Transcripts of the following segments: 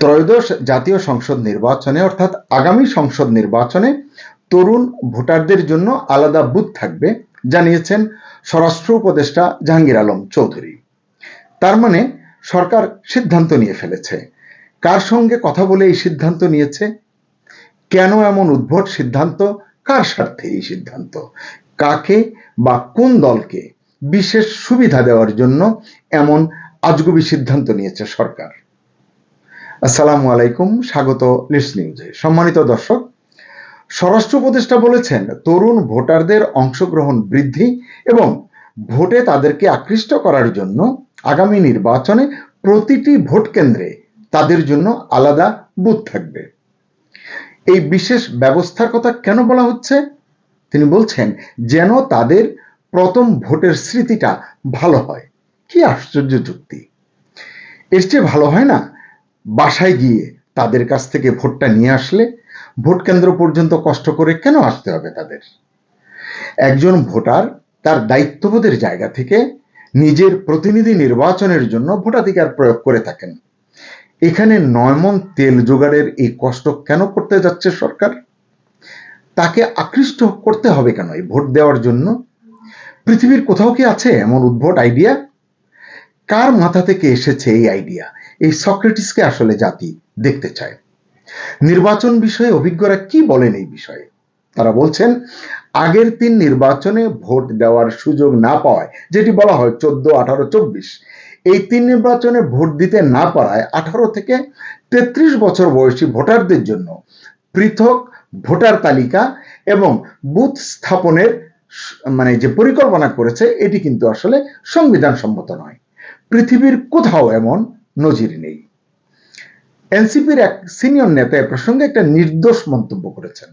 ত্রয়োদশ জাতীয় সংসদ নির্বাচনে, অর্থাৎ আগামী সংসদ নির্বাচনে তরুণ ভোটারদের জন্য আলাদা বুথ থাকবে, জানিয়েছেন স্বরাষ্ট্র উপদেষ্টা জাহাঙ্গীর আলম চৌধুরী। তার মানে সরকার সিদ্ধান্ত নিয়ে ফেলেছে। কার সঙ্গে কথা বলে এই সিদ্ধান্ত নিয়েছে? কেন এমন উদ্ভট সিদ্ধান্ত? কার স্বার্থে এই সিদ্ধান্ত? কাকে বা কোন দলকে বিশেষ সুবিধা দেওয়ার জন্য এমন আজগুবি সিদ্ধান্ত নিয়েছে সরকার? আসসালামু আলাইকুম, স্বাগত লিস্ট নিউজে সম্মানিত দর্শক, স্বরাষ্ট্র উপদেষ্টা বলেছেন, তরুণ ভোটারদের অংশগ্রহণ বৃদ্ধি এবং ভোটে তাদেরকে আকৃষ্ট করার জন্য আগামী নির্বাচনে প্রতিটি ভোট কেন্দ্রে তাদের জন্য আলাদা বুথ থাকবে। এই বিশেষ ব্যবস্থার কথা কেন বলা হচ্ছে? তিনি বলছেন, যেন তাদের প্রথম ভোটের স্মৃতিটা ভালো হয়। কি আশ্চর্য যুক্তি। এর চেয়ে ভালো হয় না বাসায় গিয়ে তাদের কাছ থেকে ভোটটা নিয়ে আসলে ভোট কেন্দ্র পর্যন্ত কষ্ট করে কেন আসতে হবে তাদের? একজন ভোটার তার দায়িত্ববোধের জায়গা থেকে নিজের প্রতিনিধি নির্বাচনের জন্য ভোটাধিকার প্রয়োগ করে থাকেন। এখানে নয়মন তেল জোগাড়ের এই কষ্ট কেন করতে যাচ্ছে সরকার? তাকে আকৃষ্ট করতে হবে কেন এই ভোট দেওয়ার জন্য? পৃথিবীর কোথাও কি আছে এমন উদ্ভট আইডিয়া? কার মাথা থেকে এসেছে এই আইডিয়া? এই সক্রেটিসকে আসলে জাতি দেখতে চায়। নির্বাচন বিষয়ে অভিজ্ঞরা কি বলেন এই বিষয়ে? তারা বলছেন, আগের তিন নির্বাচনে ভোট দেওয়ার সুযোগ না পাওয়ায়, যেটি বলা হয় চোদ্দ আঠারো চব্বিশ, এই তিন নির্বাচনে ভোট দিতে না পারায় আঠারো থেকে তেত্রিশ বছর বয়সী ভোটারদের জন্য পৃথক ভোটার তালিকা এবং বুথ স্থাপনের মানে যে পরিকল্পনা করেছে, এটি কিন্তু আসলে সংবিধান সম্মত নয়। পৃথিবীর কোথাও এমন নজির নেই। এনসিপির এক সিনিয়র নেতা এ প্রসঙ্গে একটা নির্দোষ মন্তব্য করেছেন।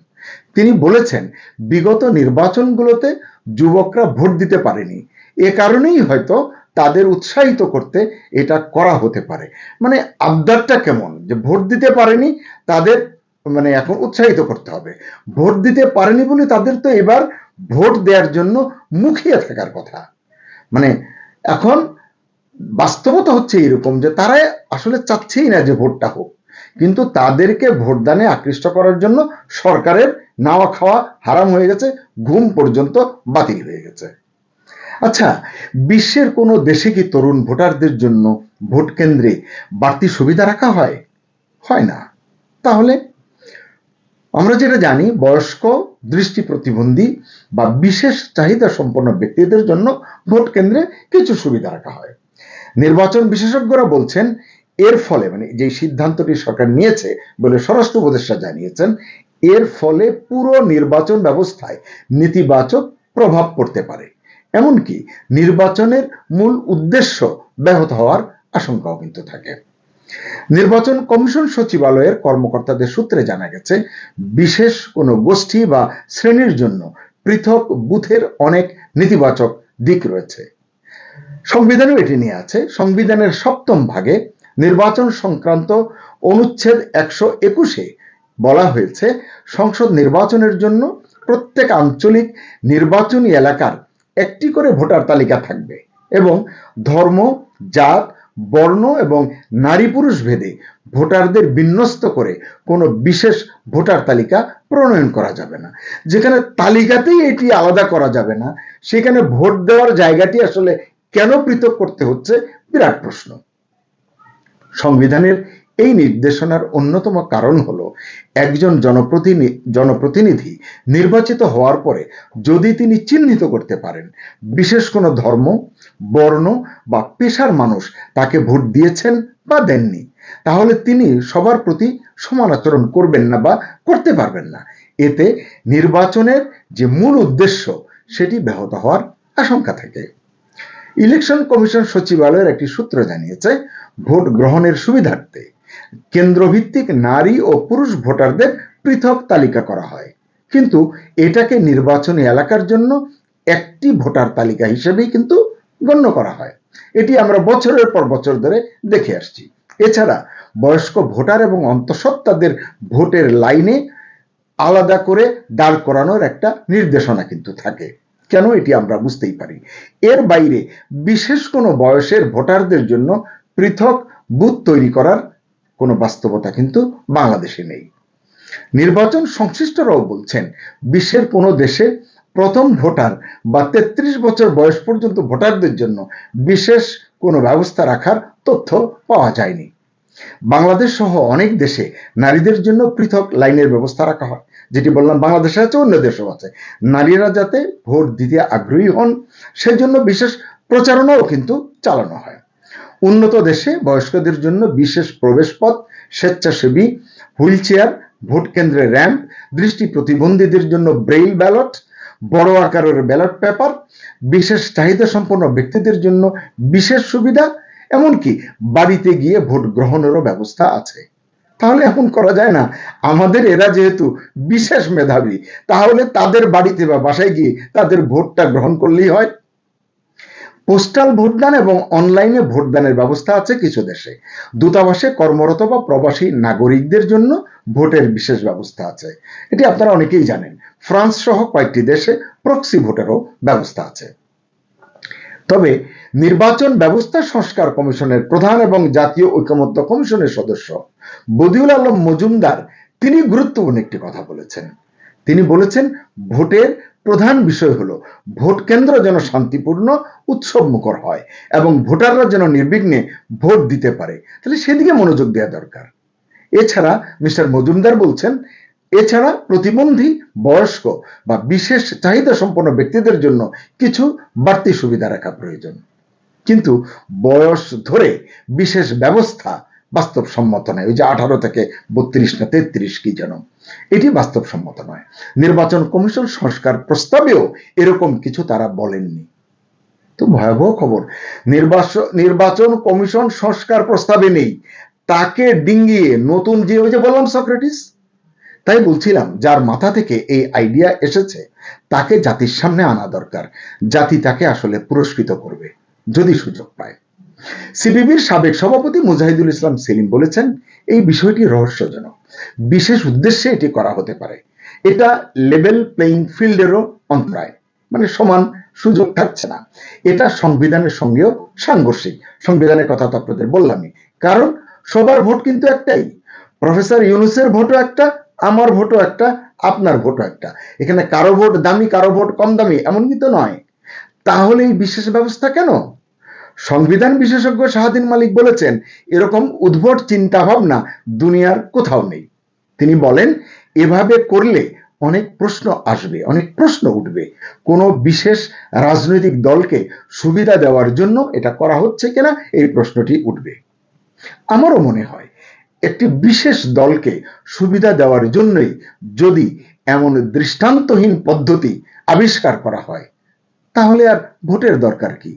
তিনি বলেছেন, বিগত নির্বাচনগুলোতে যুবকরা ভোট দিতে পারেনি। এ কারণেই হয়তো তাদের উৎসাহিত করতে এটা করা হতে পারে। মানে আবদারটা কেমন? যে ভোট দিতে পারেনি, তাদের মানে এখন উৎসাহিত করতে হবে। ভোট দিতে পারেনি বলে তাদের তো এবার ভোট দেওয়ার জন্য মুখিয়ে থাকার কথা। মানে এখন বাস্তবতা হচ্ছে এরকম যে তারা আসলে চাচ্ছেই না যে ভোটটা হোক। কিন্তু তাদেরকে ভোটদানে আকৃষ্ট করার জন্য সরকারের নাওয়া খাওয়া হারাম হয়ে গেছে, ঘুম পর্যন্ত বাতিল হয়ে গেছে। আচ্ছা বিশ্বের কোনো দেশে কি তরুণ ভোটারদের জন্য ভোট কেন্দ্রে বাড়তি সুবিধা রাখা হয়? হয় না। তাহলে আমরা যেটা জানি, বয়স্ক, দৃষ্টি প্রতিবন্ধী বা বিশেষ চাহিদা সম্পন্ন ব্যক্তিদের জন্য ভোট কেন্দ্রে কিছু সুবিধা রাখা হয়। নির্বাচন বিশেষজ্ঞরা বলছেন, এর ফলে মানে যে সিদ্ধান্তটি সরকার নিয়েছে বলে স্বরাষ্ট্র উপদেষ্টা জানিয়েছেন, এর ফলে পুরো নির্বাচন ব্যবস্থায় নেতিবাচক প্রভাব পড়তে পারে। এমনকি নির্বাচনের মূল উদ্দেশ্য ব্যাহত হওয়ার আশঙ্কাও কিন্তু থাকে। নির্বাচন কমিশন সচিবালয়ের কর্মকর্তাদের সূত্রে জানা গেছে, বিশেষ কোনো গোষ্ঠী বা শ্রেণির জন্য পৃথক বুথের অনেক নেতিবাচক দিক রয়েছে। সংবিধানেও এটি নিয়ে আছে। সংবিধানের সপ্তম ভাগে নির্বাচন সংক্রান্ত অনুচ্ছেদ একশো একুশে বলা হয়েছে, সংসদ নির্বাচনের জন্য প্রত্যেক আঞ্চলিক নির্বাচনী এলাকার একটি করে ভোটার তালিকা থাকবে এবং ধর্ম, জাত, বর্ণ এবং নারী পুরুষ ভেদে ভোটারদের বিন্যস্ত করে কোনো বিশেষ ভোটার তালিকা প্রণয়ন করা যাবে না। যেখানে তালিকাতেই এটি আলাদা করা যাবে না, সেখানে ভোট দেওয়ার জায়গাটি আসলে কেন পৃথক করতে হচ্ছে? বিরাট প্রশ্ন। সংবিধানের এই নির্দেশনার অন্যতম কারণ হলো, একজন জনপ্রতিনিধি জনপ্রতিনিধি নির্বাচিত হওয়ার পরে যদি তিনি চিহ্নিত করতে পারেন, বিশেষ কোনো ধর্ম, বর্ণ বা পেশার মানুষ তাকে ভোট দিয়েছেন বা দেননি, তাহলে তিনি সবার প্রতি সমান আচরণ করবেন না বা করতে পারবেন না। এতে নির্বাচনের যে মূল উদ্দেশ্য, সেটি ব্যাহত হওয়ার আশঙ্কা থাকে। ইলেকশন কমিশন সচিবালয়ের একটি সূত্র জানিয়েছে, ভোট গ্রহণের সুবিধার্থে কেন্দ্রভিত্তিক নারী ও পুরুষ ভোটারদের পৃথক তালিকা করা হয়। কিন্তু এটাকে নির্বাচনী এলাকার জন্য একটি ভোটার তালিকা হিসেবেই কিন্তু গণ্য করা হয়। এটি আমরা বছরের পর বছর ধরে দেখে আসছি। এছাড়া বয়স্ক ভোটার এবং অন্তঃসত্ত্বাদের ভোটের লাইনে আলাদা করে দাঁড় করানোর একটা নির্দেশনা কিন্তু থাকে। কেন এটি আমরা বুঝতেই পারি এর বাইরে বিশেষ কোনো বয়সের ভোটারদের জন্য পৃথক বুথ তৈরি করার কোনো বাস্তবতা কিন্তু বাংলাদেশে নেই। নির্বাচন সংশ্লিষ্টরাও বলছেন, বিশ্বের কোনো দেশে প্রথম ভোটার বা তেত্রিশ বছর বয়স পর্যন্ত ভোটারদের জন্য বিশেষ কোনো ব্যবস্থা রাখার তথ্য পাওয়া যায়নি। বাংলাদেশ সহ অনেক দেশে নারীদের জন্য পৃথক লাইনের ব্যবস্থা রাখা হয়। যেটি বললাম বাংলাদেশে আছে, অন্য দেশেও আছে। নারীরা যাতে ভোট দিতে আগ্রহী হন, সেজন্য বিশেষ প্রচারণাও কিন্তু চালানো হয়। উন্নত দেশে বয়স্কদের জন্য বিশেষ প্রবেশপথ, স্বেচ্ছাসেবী হুইল চেয়ার ভোট কেন্দ্রে র্যাম্প, দৃষ্টি প্রতিবন্ধীদের জন্য ব্রেইল ব্যালট, বড় আকারের ব্যালট পেপার, বিশেষ চাহিদা সম্পন্ন ব্যক্তিদের জন্য বিশেষ সুবিধা, এমনকি বাড়িতে গিয়ে ভোট গ্রহণেরও ব্যবস্থা আছে। তাহলে এখন করা যায় না। আমাদের এরা যেহেতু বিশেষ মেধাবী, তাহলে তাদের বাড়িতে বা বাসায় গিয়ে তাদের ভোটটা গ্রহণ করলেই হয়। পোস্টাল ভোটদান এবং অনলাইনে ভোটদানের ব্যবস্থা আছে কিছু দেশে। দূতাবাসে কর্মরত বা প্রবাসী নাগরিকদের জন্য ভোটের বিশেষ ব্যবস্থা আছে। এটি আপনারা অনেকেই জানেন। ফ্রান্স সহ কয়েকটি দেশে প্রক্সি ভোটেরও ব্যবস্থা আছে। তবে নির্বাচন ব্যবস্থা সংস্কার কমিশনের প্রধান এবং জাতীয় ঐকমত্য কমিশনের সদস্য বদিউল আলম মজুমদার তিনি গুরুত্বপূর্ণ একটি কথা বলেছেন। তিনি বলেছেন, ভোটের প্রধান বিষয় হলো ভোট কেন্দ্র যেন শান্তিপূর্ণ উৎসব মুখর হয় এবং ভোটাররা যেন নির্বিঘ্নে ভোট দিতে পারে। তাহলে সেদিকে মনোযোগ দেওয়া দরকার। এছাড়া মিস্টার মজুমদার বলছেন এছাড়া প্রতিবন্ধী, বয়স্ক বা বিশেষ চাহিদা সম্পন্ন ব্যক্তিদের জন্য কিছু বাড়তি সুবিধা রাখা প্রয়োজন। কিন্তু বয়স ধরে বিশেষ ব্যবস্থা বাস্তবসম্মত নয়। ওই যে আঠারো থেকে বত্রিশ না তেত্রিশ কি যেন, এটি বাস্তবসম্মত নয়। নির্বাচন কমিশন সংস্কার প্রস্তাবেও এরকম কিছু তারা বলেননি। তো ভয়াবহ খবর নির্বাচন নির্বাচন কমিশন সংস্কার প্রস্তাবে নেই। তাকে ডিঙ্গিয়ে নতুন যে, ওই যে বললাম, সক্রেটিস তাই বলছিলাম, যার মাথা থেকে এই আইডিয়া এসেছে, তাকে জাতির সামনে আনা দরকার। জাতি তাকে আসলে পুরস্কৃত করবে, যদি সুযোগ পায়। সিপিবির সাবেক সভাপতি মুজাহিদুল ইসলাম সেলিম বলেছেন, এই বিষয়টি রহস্যজনক। বিশেষ উদ্দেশ্যে এটি করা হতে পারে। এটা লেভেল প্লেইং ফিল্ডেরও অন্তরায় মানে সমান সুযোগ থাকছে না। এটা সংবিধানের সঙ্গেও সাংঘর্ষিক। সংবিধানের কথা তো আপনাদের বললামই। কারণ সবার ভোট কিন্তু একটাই। প্রফেসর ইউনুসের ভোটও একটা আমার ভোটও একটা, আপনার ভোটও একটা। এখানে কারও ভোট দামি, কারও ভোট কম দামি এমন কিন্তু নয়। তাহলে এই বিশেষ ব্যবস্থা কেন? সংবিধান বিশেষজ্ঞ শাহাদিন মালিক বলেছেন, এরকম উদ্ভট চিন্তা ভাবনা দুনিয়ার কোথাও নেই। তিনি বলেন, এভাবে করলে অনেক প্রশ্ন আসবে, অনেক প্রশ্ন উঠবে। কোনো বিশেষ রাজনৈতিক দলকে সুবিধা দেওয়ার জন্য এটা করা হচ্ছে কিনা, এই প্রশ্নটি উঠবে। আমারও মনে হয় একটি বিশেষ দলকে সুবিধা দেওয়ার জন্যই যদি এমন দৃষ্টান্তহীন পদ্ধতি আবিষ্কার করা হয়, তাহলে আর ভোটের দরকার কি?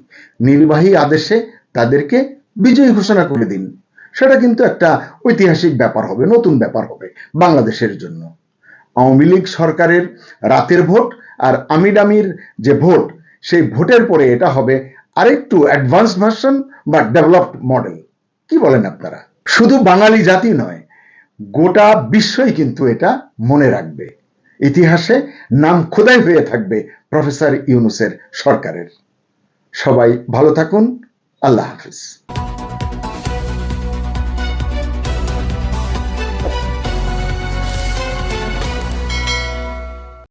নির্বাহী আদেশে তাদেরকে বিজয়ী ঘোষণা করে দিন। সেটা কিন্তু একটা ঐতিহাসিক ব্যাপার হবে, নতুন ব্যাপার হবে বাংলাদেশের জন্য। আওয়ামী লীগ সরকারের রাতের ভোট আর আমিডামির যে ভোট, সেই ভোটের পরে এটা হবে আরেকটু অ্যাডভান্স ভার্সন বা ডেভেলপড মডেল। কি বলেন আপনারা? শুধু বাঙালি জাতি নয়, গোটা বিশ্বই কিন্তু এটা মনে রাখবে। ইতিহাসে নাম খোদাই হয়ে থাকবে প্রফেসর ইউনুসের সরকারের। সবাই ভালো থাকুন, আল্লাহ হাফিজ।